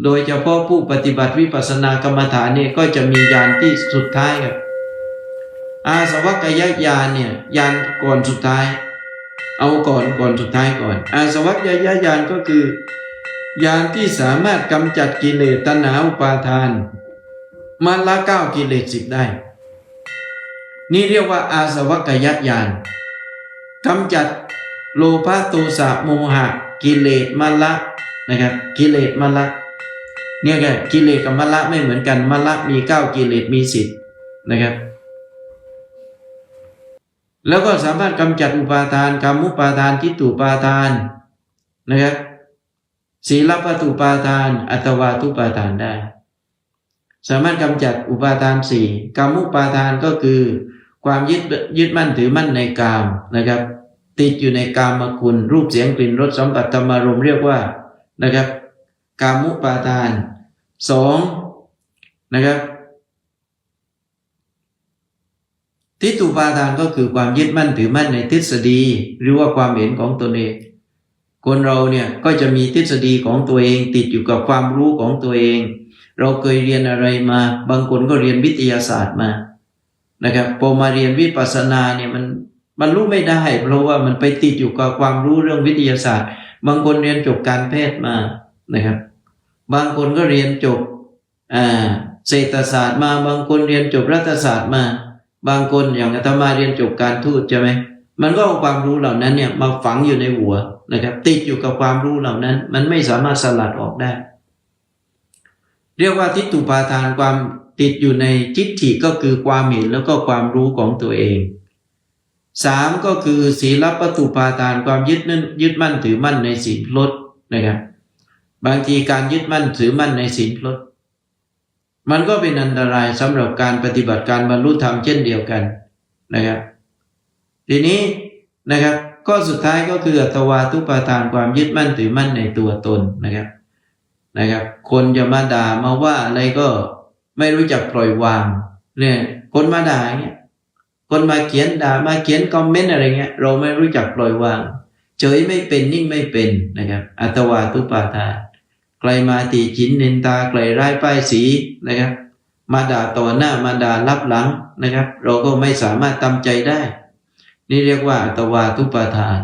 โดยเฉพาะผู้ปฏิบัติวิปัสสนากรรมฐานเนี่ยก็จะมียานที่สุดท้ายครับ อาสวัคยญาณเนี่ยยานก่อนสุดท้าย เอาก่อนก่อนสุดท้ายก่อน อาสวัคยญาณก็คือยานที่สามารถกำจัดกิเลสตัณหาอุปาทานมาละเก้ากิเลสสิบได้ นี่เรียกว่าอาสวัคยญาณกำจัดโลภะโทสะโมหะ กิเลสมาละนะครับ กิเลสมาละ เนี่ยแกกิเลสกับมาละไม่เหมือนกันมาละมีเก้ากิเลสมีสิบนะครับ แล้วก็สามารถกำจัดอุปาทานกรรมุปาทานทิฏฐุปาทานนะครับศีลปตุปาทาน อัตวาทุปาทานได้ สามารถกำจัดอุปาทานสี่กรรมุปาทานก็คือ ความยึดยึดมั่นถือมั่นในกามนะครับ ติดอยู่ในกามคุณรูปเสียงกลิ่นรสสัมผัสธรรมารมเรียกว่านะครับ กามุปาทานสองนะครับทิฏฐุปาทานก็คือความยึดมั่นถือมั่นในทฤษฎี หรือว่าความเห็นของตนเอง คนเราเนี่ยก็จะมีทฤษฎีของตัวเองติดอยู่กับความรู้ของตัวเอง เราเคยเรียนอะไรมา บางคนก็เรียนวิทยาศาสตร์มานะครับพอมาเรียนวิปัสสนาเนี่ยมันมันรู้ไม่ได้ เพราะว่ามันไปติดอยู่กับความรู้เรื่องวิทยาศาสตร์ บางคนเรียนจบการแพทย์มา นะครับ บางคนก็เรียนจบอ่าเศรษฐศาสตร์มา บางคนเรียนจบรัฐศาสตร์มา บางคนอย่างอาตมาเรียนจบการทูตใช่ไหมมันก็เอาความรู้เหล่านั้นเนี่ยมาฝังอยู่ในหัวนะครับ ติดอยู่กับความรู้เหล่านั้น มันไม่สามารถสลัดออกได้ เรียกว่าทิฏฐุปาทานความติดอยู่ในทิฏฐิก็คือความเห็นแล้วก็ความรู้ของตัวเองสามก็คือศีลปตุปาทานความยึดนั่นยึดมั่นถือมั่นในศีลลดนะครับ บางทีการยึดมั่นถือมั่นในศีลลดมันก็เป็นอันตรายสำหรับการปฏิบัติการบรรลุธรรมเช่นเดียวกันนะครับ ทีนี้นะครับข้อสุดท้ายก็คืออัตวาทุปาทานความยึดมั่นถือมั่นในตัวตนนะครับนะครับ คนจะมาด่ามาว่าอะไรก็ไม่รู้จักปล่อยวางเนี่ยคนมาด่าเงี้ยคนมาเขียนด่ามาเขียนคอมเมนต์อะไรเงี้ยเราไม่รู้จักปล่อยวาง เฉยไม่เป็นนิ่งไม่เป็นนะครับอัตวาทุปาทาน ใครมาตีจินนินตาใครร้ายป้ายสีนะครับ มาด่าต่อหน้ามาด่ารับหลังนะครับ เราก็ไม่สามารถตำใจได้ นี่เรียกว่าตวาทุปาทาน